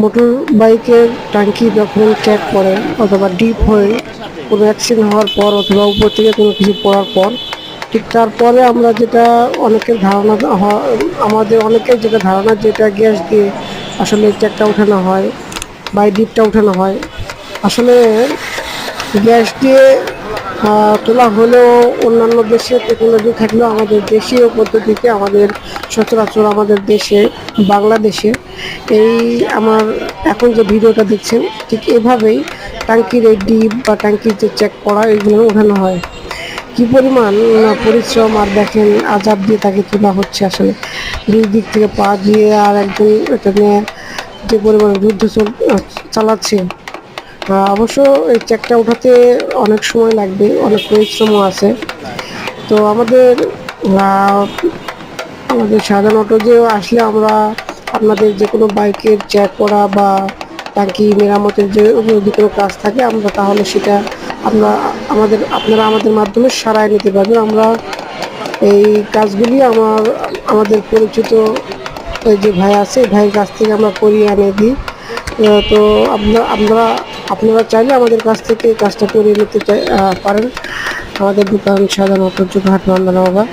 Motor বাইকের ট্যাঙ্কি যখন চেক করে অথবা ডিপ হয়ে কোনো অ্যাক্সিডেন্ট হওয়ার পর অথবা উপর থেকে কোনো কিছু পড়ার পর, ঠিক তারপরে আমরা যেটা অনেকের ধারণা আমাদের অনেকের যেটা ধারণা যেটা গ্যাস দিয়ে আসলে চেকটা ওঠানো হয় বা ডিপটা ওঠানো হয়, আসলে গ্যাস দিয়ে তোলা হলেও অন্যান্য দেশের টেকনোলজি থাকলেও আমাদের দেশীয় পদ্ধতিতে আমাদের সচরাচর আমাদের দেশে, বাংলাদেশে এই আমার এখন যে ভিডিওটা দেখছেন, ঠিক এভাবেই ট্যাঙ্কির এই ডিপ বা ট্যাঙ্কির যে চেক করা এগুলো ওঠানো হয়। কি পরিমাণ পরিশ্রম আর দেখেন আজাব দিয়ে তাকে তোলা হচ্ছে আসলে। দুই দিক থেকে পা দিয়ে আর একজন এটা নিয়ে যে পরিমাণ যুদ্ধ চালাচ্ছে। অবশ্য এই চেকটা ওঠাতে অনেক সময় লাগবে, অনেক পরিশ্রমও আছে। তো আমাদের আমাদের সাধারণ যে আসলে আমরা আপনাদের যে কোনো বাইকের চেক করা বা ট্যাঙ্কি মেরামতের যে যদি কোনো কাজ থাকে, আমরা তাহলে সেটা আমরা, আমাদের, আপনারা আমাদের মাধ্যমে সারায় নিতে পারবেন। আমরা এই কাজগুলি আমার, আমাদের পরিচিত যে ভাই আছে ভাইয়ের কাছ থেকে আমরা করিয়ে এনে দিই। তো আপনারা আপনারা আপনারা চাইলে আমাদের কাছ থেকে কাজটা করিয়ে নিতে চাই পারেন। আমাদের দোকান সাধারণত যোগহাট বাবা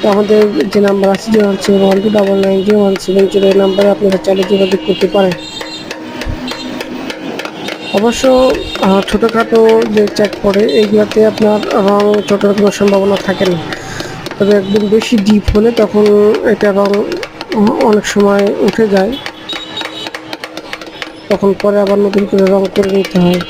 তো আমাদের যে নাম্বার আছে zero one seven one two double nine zero one seven zero, এই নাম্বারে আপনারা চাইলে যোগাযোগ করতে পারেন। অবশ্য ছোটোখাটো যে চেক করে এইগুলোতে আপনার রং ছোটোর কোনো সম্ভাবনা থাকে না। তবে একদম বেশি ডিপ হলে তখন এটা রং অনেক সময় উঠে যায়। তখন পরে আবার নতুন করে রং করে নিতে হয়।